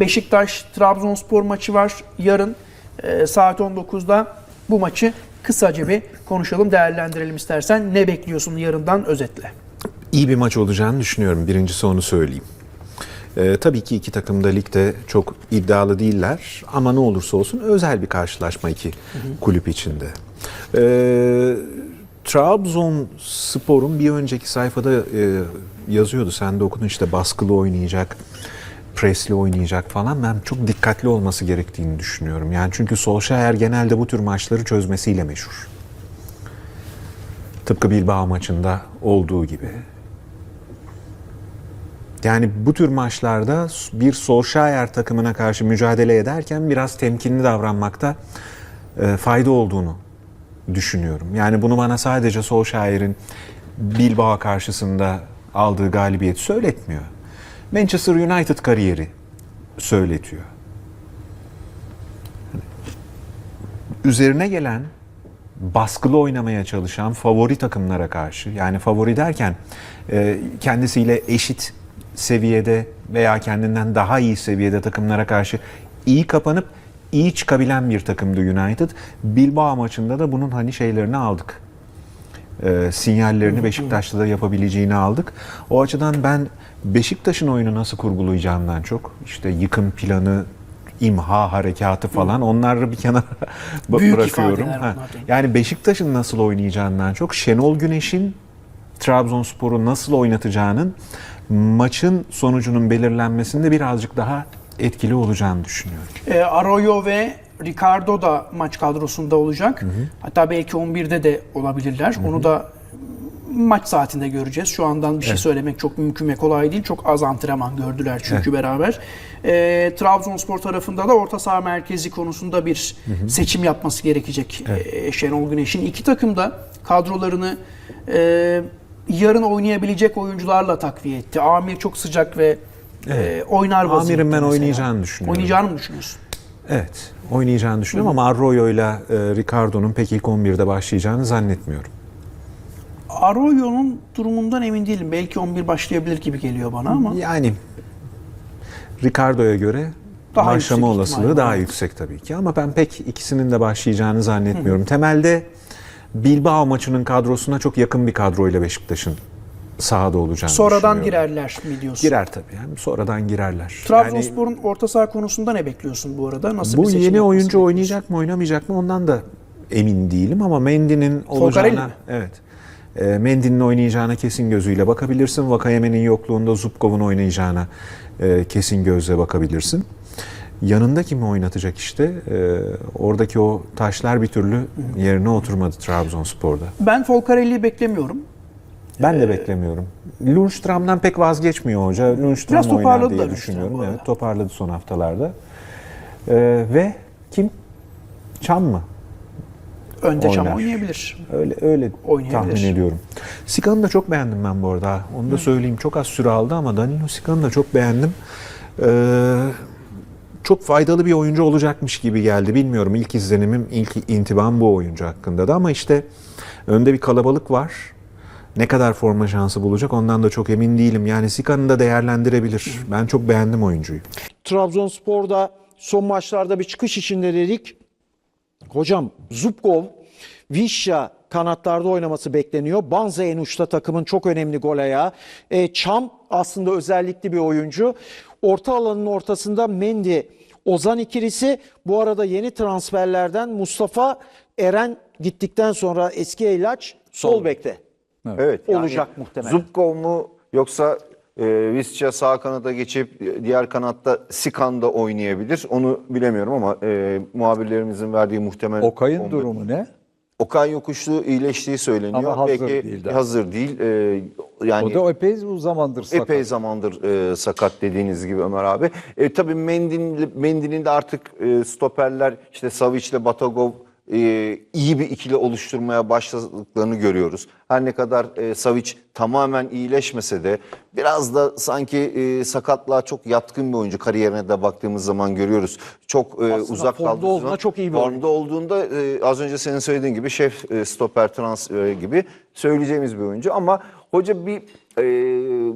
Beşiktaş Trabzonspor maçı var yarın e, saat 19'da. Bu maçı kısaca bir konuşalım, değerlendirelim istersen. Ne bekliyorsun yarından özetle? İyi bir maç olacağını düşünüyorum. Birincisi onu söyleyeyim. Ee, tabii ki iki takım da ligde çok iddialı değiller ama ne olursa olsun özel bir karşılaşma iki kulüp içinde. Ee, Trabzonspor'un bir önceki sayfada e, yazıyordu. Sen de okudun işte baskılı oynayacak, presli oynayacak falan. Ben çok dikkatli olması gerektiğini düşünüyorum. Yani çünkü Solskjaer genelde bu tür maçları çözmesiyle meşhur. Tıpkı Bilbao maçında olduğu gibi. Yani bu tür maçlarda bir Solskjaer takımına karşı mücadele ederken biraz temkinli davranmakta e, fayda olduğunu düşünüyorum. Yani bunu bana sadece Solskjaer'in Bilbao karşısında aldığı galibiyet söyletmiyor. Manchester United kariyeri söyletiyor. Üzerine gelen baskılı oynamaya çalışan favori takımlara karşı yani favori derken e, kendisiyle eşit seviyede veya kendinden daha iyi seviyede takımlara karşı iyi kapanıp iyi çıkabilen bir takımdı United. Bilbao maçında da bunun hani şeylerini aldık. E, sinyallerini Beşiktaş'ta da yapabileceğini aldık. O açıdan ben Beşiktaş'ın oyunu nasıl kurgulayacağından çok işte yıkım planı, imha harekatı falan onları bir kenara Büyük bırakıyorum. Ha? Yani Beşiktaş'ın nasıl oynayacağından çok Şenol Güneş'in Trabzonspor'u nasıl oynatacağının maçın sonucunun belirlenmesinde birazcık daha etkili olacağını düşünüyorum. E, Arroyo ve Ricardo da maç kadrosunda olacak. Hatta belki 11'de de olabilirler. Onu da maç saatinde göreceğiz. Şu andan bir şey söylemek çok mümkün ve kolay değil. Çok az antrenman gördüler çünkü beraber. E, Trabzonspor tarafında da orta saha merkezi konusunda bir seçim yapması gerekecek e, Şenol Güneş'in. İki takım da kadrolarını e, yarın oynayabilecek oyuncularla takviye etti. Amir çok sıcak ve e, oynar Amir'in vaziyette ben mesela. oynayacağını düşünüyorum. Oynayacağını mı düşünüyorsun? Evet, oynayacağını düşünüyorum ama Arroyo ile e, Ricardo'nun pek ilk 11'de başlayacağını zannetmiyorum. Arroyo'nun durumundan emin değilim. Belki 11 başlayabilir gibi geliyor bana ama Yani Ricardo'ya göre Daha başlama olasılığı ihtimal daha yüksek tabii ki ama ben pek ikisinin de başlayacağını zannetmiyorum. Temelde Bilbao maçının kadrosuna çok yakın bir kadroyla Beşiktaş'ın sahada olacağını sonradan girerler mi diyorsun? Girer tabii. Yani sonradan girerler. Trabzonspor'un orta saha konusunda ne bekliyorsun bu arada? Nasıl Bu bir yeni oyuncu oynayacak mı oynamayacak mı ondan da emin değilim ama Mendy'nin olacağına evet. E, Mendy'nin oynayacağına kesin gözüyle bakabilirsin. Vakayeme'nin yokluğunda Zubkov'un oynayacağına e, kesin gözle bakabilirsin. Yanında kimi oynatacak işte? E, oradaki o taşlar bir türlü yerine oturmadı Trabzonspor'da. Ben Folcarelli'yi beklemiyorum. Ben Ee, de beklemiyorum. Lundström'den pek vazgeçmiyor hoca. Lundström Biraz oynar toparladı da diye Lundström düşünüyorum. bu. Evet, toparladı son haftalarda. E, ve kim? Çam mı? Önde Çam Oynar. oynayabilir. Öyle öyle Oynayabilir. tahmin ediyorum. Sikan'ı da çok beğendim ben bu arada. Onu da söyleyeyim. Çok az süre aldı ama Danilo Sikan'ı da çok beğendim. Ee, çok faydalı bir oyuncu olacakmış gibi geldi. Bilmiyorum ilk izlenimim, ilk intibam bu oyuncu hakkında da ama işte önde bir kalabalık var. Ne kadar forma şansı bulacak ondan da çok emin değilim. Yani Sikan'ı da değerlendirebilir. Ben çok beğendim oyuncuyu. Trabzonspor'da son maçlarda bir çıkış içinde dedik. Hocam Zubkov, Vişya kanatlarda oynaması bekleniyor. Banza en uçta takımın çok önemli gol ayağı. E, Çam aslında özellikli bir oyuncu. Orta alanın ortasında Mendy, Ozan ikilisi. Bu arada yeni transferlerden Mustafa Eren gittikten sonra eski ilaç sol bekte. Evet. Olacak muhtemelen. Zubkov mu yoksa e, Visca sağ kanada geçip diğer kanatta Sikan da oynayabilir. Onu bilemiyorum ama e, muhabirlerimizin verdiği muhtemel Okay'ın on- durumu ne? Okay yokuşlu iyileştiği söyleniyor. Ama hazır Belki değil hazır değil. E, yani O da epey uzun zamandır sakat. Epey zamandır e, sakat dediğiniz gibi Ömer abi. E, tabii Mendy'nin Mendy'nin de artık e, stoperler işte Savic ile Batagov e, iyi bir ikili oluşturmaya başladıklarını görüyoruz. Her ne kadar e, Savic tamamen iyileşmese de biraz da sanki e, sakatlığa çok yatkın bir oyuncu kariyerine de baktığımız zaman görüyoruz. Çok e, Aslında uzak formda olduğunda çok iyi bir formda olduğunda e, az önce senin söylediğin gibi şef e, stoper transferi gibi söyleyeceğimiz bir oyuncu ama hoca bir e,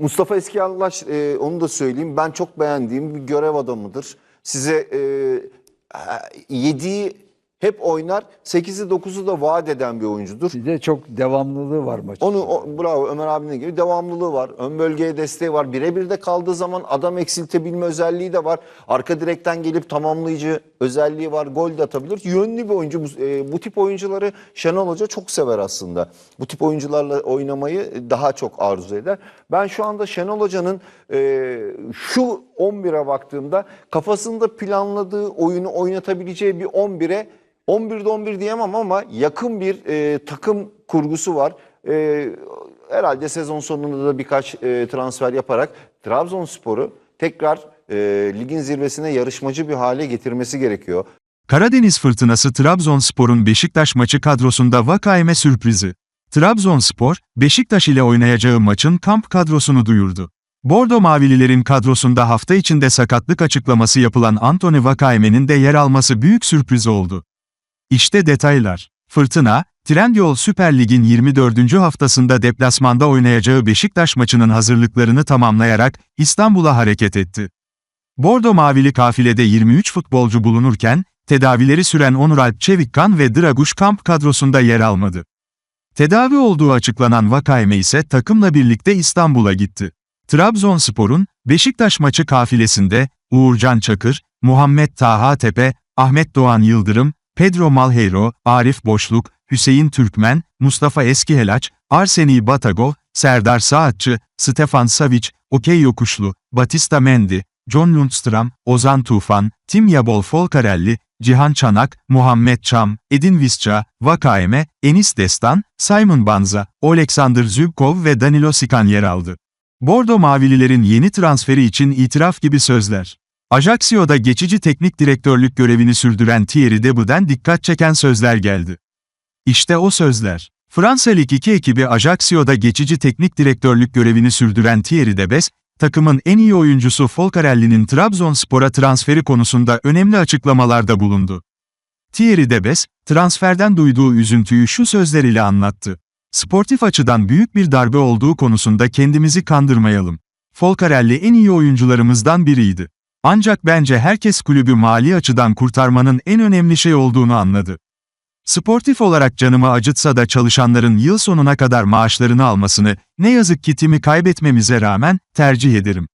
Mustafa Eskiyallaş e, onu da söyleyeyim. Ben çok beğendiğim bir görev adamıdır. Size e, yediği hep oynar. 8'i 9'u da vaat eden bir oyuncudur. Bir de çok devamlılığı var maçın. Onu o, bravo Ömer abinin gibi devamlılığı var. Ön bölgeye desteği var. Birebir de kaldığı zaman adam eksiltebilme özelliği de var. Arka direkten gelip tamamlayıcı özelliği var. Gol de atabilir. Yönlü bir oyuncu. Bu, e, bu tip oyuncuları Şenol Hoca çok sever aslında. Bu tip oyuncularla oynamayı daha çok arzu eder. Ben şu anda Şenol Hoca'nın e, şu 11'e baktığımda kafasında planladığı oyunu oynatabileceği bir 11'e 11'de 11 diyemem ama yakın bir e, takım kurgusu var. E, herhalde sezon sonunda da birkaç e, transfer yaparak Trabzonspor'u tekrar e, ligin zirvesine yarışmacı bir hale getirmesi gerekiyor. Karadeniz Fırtınası Trabzonspor'un Beşiktaş maçı kadrosunda Vakaime sürprizi. Trabzonspor, Beşiktaş ile oynayacağı maçın kamp kadrosunu duyurdu. Bordo Mavililerin kadrosunda hafta içinde sakatlık açıklaması yapılan Anthony Vakaime'nin de yer alması büyük sürpriz oldu. İşte detaylar. Fırtına, Trendyol Süper Lig'in 24. haftasında deplasmanda oynayacağı Beşiktaş maçının hazırlıklarını tamamlayarak İstanbul'a hareket etti. Bordo Mavili kafilede 23 futbolcu bulunurken, tedavileri süren Onur Alp Çevikkan ve Draguş kamp kadrosunda yer almadı. Tedavi olduğu açıklanan Vakayme ise takımla birlikte İstanbul'a gitti. Trabzonspor'un, Beşiktaş maçı kafilesinde, Uğurcan Çakır, Muhammed Taha Tepe, Ahmet Doğan Yıldırım, Pedro Malheiro, Arif Boşluk, Hüseyin Türkmen, Mustafa Eskihelaç, Arseni Batagov, Serdar Saatçı, Stefan Savic, Okey Yokuşlu, Batista Mendy, John Lundstram, Ozan Tufan, Tim Yabol Folcarelli, Cihan Çanak, Muhammed Çam, Edin Visca, Vakaeme, Enis Destan, Simon Banza, Oleksandr Zubkov ve Danilo Sikan yer aldı. Bordo Mavililerin yeni transferi için itiraf gibi sözler. Ajacsio'da geçici teknik direktörlük görevini sürdüren Thierry Debu'den dikkat çeken sözler geldi. İşte o sözler. Fransa Lig 2 ekibi Ajacsio'da geçici teknik direktörlük görevini sürdüren Thierry Debes, takımın en iyi oyuncusu Folcarelli'nin Trabzonspor'a transferi konusunda önemli açıklamalarda bulundu. Thierry Debes, transferden duyduğu üzüntüyü şu sözleriyle anlattı. Sportif açıdan büyük bir darbe olduğu konusunda kendimizi kandırmayalım. Folcarelli en iyi oyuncularımızdan biriydi. Ancak bence herkes kulübü mali açıdan kurtarmanın en önemli şey olduğunu anladı. Sportif olarak canımı acıtsa da çalışanların yıl sonuna kadar maaşlarını almasını, ne yazık ki timi kaybetmemize rağmen, tercih ederim.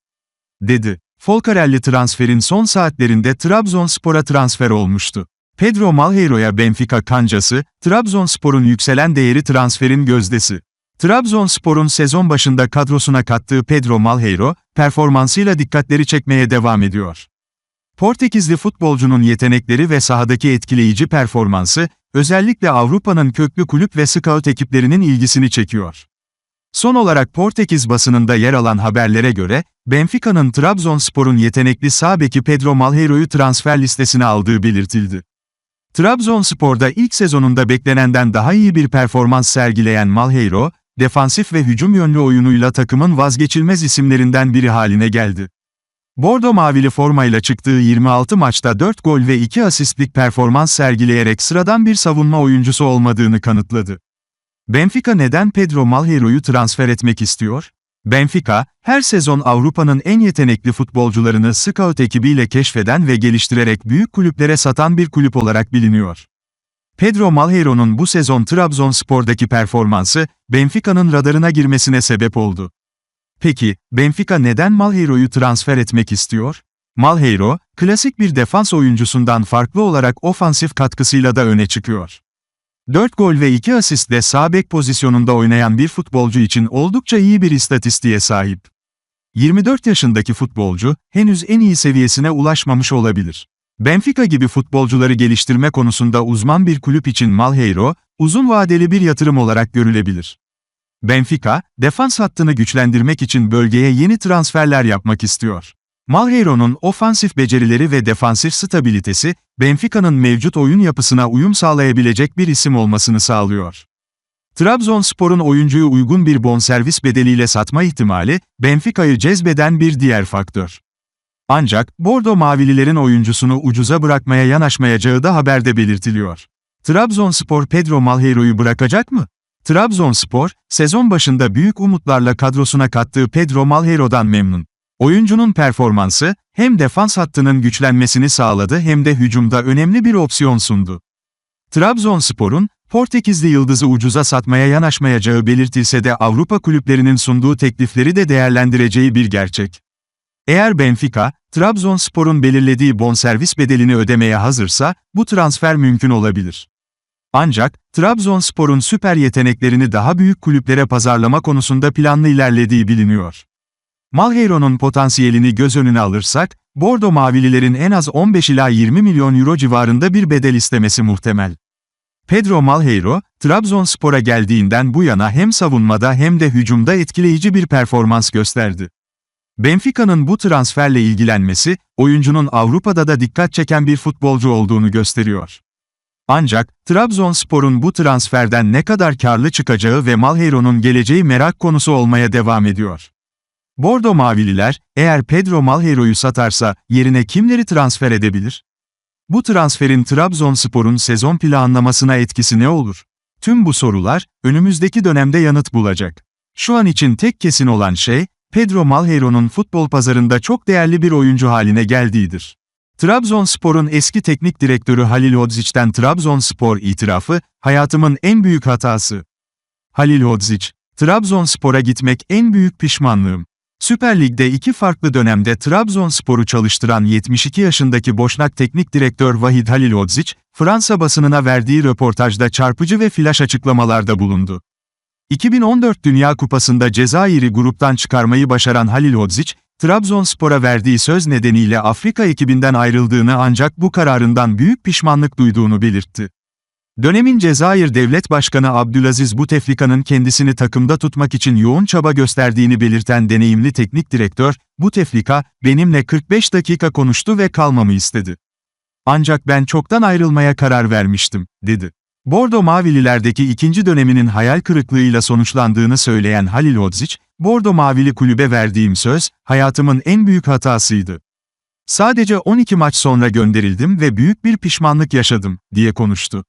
Dedi. Folcarelli transferin son saatlerinde Trabzonspor'a transfer olmuştu. Pedro Malheiro'ya Benfica kancası, Trabzonspor'un yükselen değeri transferin gözdesi. Trabzonspor'un sezon başında kadrosuna kattığı Pedro Malheiro, performansıyla dikkatleri çekmeye devam ediyor. Portekizli futbolcunun yetenekleri ve sahadaki etkileyici performansı, özellikle Avrupa'nın köklü kulüp ve scout ekiplerinin ilgisini çekiyor. Son olarak Portekiz basınında yer alan haberlere göre, Benfica'nın Trabzonspor'un yetenekli sağ beki Pedro Malheiro'yu transfer listesine aldığı belirtildi. Trabzonspor'da ilk sezonunda beklenenden daha iyi bir performans sergileyen Malheiro, defansif ve hücum yönlü oyunuyla takımın vazgeçilmez isimlerinden biri haline geldi. Bordo Mavili formayla çıktığı 26 maçta 4 gol ve 2 asistlik performans sergileyerek sıradan bir savunma oyuncusu olmadığını kanıtladı. Benfica neden Pedro Malheiro'yu transfer etmek istiyor? Benfica, her sezon Avrupa'nın en yetenekli futbolcularını scout ekibiyle keşfeden ve geliştirerek büyük kulüplere satan bir kulüp olarak biliniyor. Pedro Malheiro'nun bu sezon Trabzonspor'daki performansı, Benfica'nın radarına girmesine sebep oldu. Peki, Benfica neden Malheiro'yu transfer etmek istiyor? Malheiro, klasik bir defans oyuncusundan farklı olarak ofansif katkısıyla da öne çıkıyor. 4 gol ve 2 asistle sağ bek pozisyonunda oynayan bir futbolcu için oldukça iyi bir istatistiğe sahip. 24 yaşındaki futbolcu, henüz en iyi seviyesine ulaşmamış olabilir. Benfica gibi futbolcuları geliştirme konusunda uzman bir kulüp için Malheiro, uzun vadeli bir yatırım olarak görülebilir. Benfica, defans hattını güçlendirmek için bölgeye yeni transferler yapmak istiyor. Malheiro'nun ofansif becerileri ve defansif stabilitesi, Benfica'nın mevcut oyun yapısına uyum sağlayabilecek bir isim olmasını sağlıyor. Trabzonspor'un oyuncuyu uygun bir bonservis bedeliyle satma ihtimali, Benfica'yı cezbeden bir diğer faktör. Ancak, Bordo Mavililerin oyuncusunu ucuza bırakmaya yanaşmayacağı da haberde belirtiliyor. Trabzonspor Pedro Malheiro'yu bırakacak mı? Trabzonspor, sezon başında büyük umutlarla kadrosuna kattığı Pedro Malheiro'dan memnun. Oyuncunun performansı, hem defans hattının güçlenmesini sağladı hem de hücumda önemli bir opsiyon sundu. Trabzonspor'un, Portekizli yıldızı ucuza satmaya yanaşmayacağı belirtilse de Avrupa kulüplerinin sunduğu teklifleri de değerlendireceği bir gerçek. Eğer Benfica, Trabzonspor'un belirlediği bonservis bedelini ödemeye hazırsa, bu transfer mümkün olabilir. Ancak, Trabzonspor'un süper yeteneklerini daha büyük kulüplere pazarlama konusunda planlı ilerlediği biliniyor. Malheiro'nun potansiyelini göz önüne alırsak, Bordo Mavililerin en az 15 ila 20 milyon euro civarında bir bedel istemesi muhtemel. Pedro Malheiro, Trabzonspor'a geldiğinden bu yana hem savunmada hem de hücumda etkileyici bir performans gösterdi. Benfica'nın bu transferle ilgilenmesi, oyuncunun Avrupa'da da dikkat çeken bir futbolcu olduğunu gösteriyor. Ancak, Trabzonspor'un bu transferden ne kadar karlı çıkacağı ve Malheiro'nun geleceği merak konusu olmaya devam ediyor. Bordo Mavililer, eğer Pedro Malheiro'yu satarsa, yerine kimleri transfer edebilir? Bu transferin Trabzonspor'un sezon planlamasına etkisi ne olur? Tüm bu sorular, önümüzdeki dönemde yanıt bulacak. Şu an için tek kesin olan şey, Pedro Malheiro'nun futbol pazarında çok değerli bir oyuncu haline geldiğidir. Trabzonspor'un eski teknik direktörü Halil Hodzic'ten Trabzonspor itirafı, hayatımın en büyük hatası. Halil Hodzic, Trabzonspor'a gitmek en büyük pişmanlığım. Süper Lig'de iki farklı dönemde Trabzonspor'u çalıştıran 72 yaşındaki Boşnak Teknik Direktör Vahid Halil Hodzic, Fransa basınına verdiği röportajda çarpıcı ve flash açıklamalarda bulundu. 2014 Dünya Kupası'nda Cezayir'i gruptan çıkarmayı başaran Halil Hodzic, Trabzonspor'a verdiği söz nedeniyle Afrika ekibinden ayrıldığını ancak bu kararından büyük pişmanlık duyduğunu belirtti. Dönemin Cezayir Devlet Başkanı Abdülaziz Bouteflika'nın kendisini takımda tutmak için yoğun çaba gösterdiğini belirten deneyimli teknik direktör, Bouteflika, benimle 45 dakika konuştu ve kalmamı istedi. Ancak ben çoktan ayrılmaya karar vermiştim, dedi. Bordo Mavililerdeki ikinci döneminin hayal kırıklığıyla sonuçlandığını söyleyen Halil Hodzic, Bordo Mavili kulübe verdiğim söz, hayatımın en büyük hatasıydı. Sadece 12 maç sonra gönderildim ve büyük bir pişmanlık yaşadım, diye konuştu.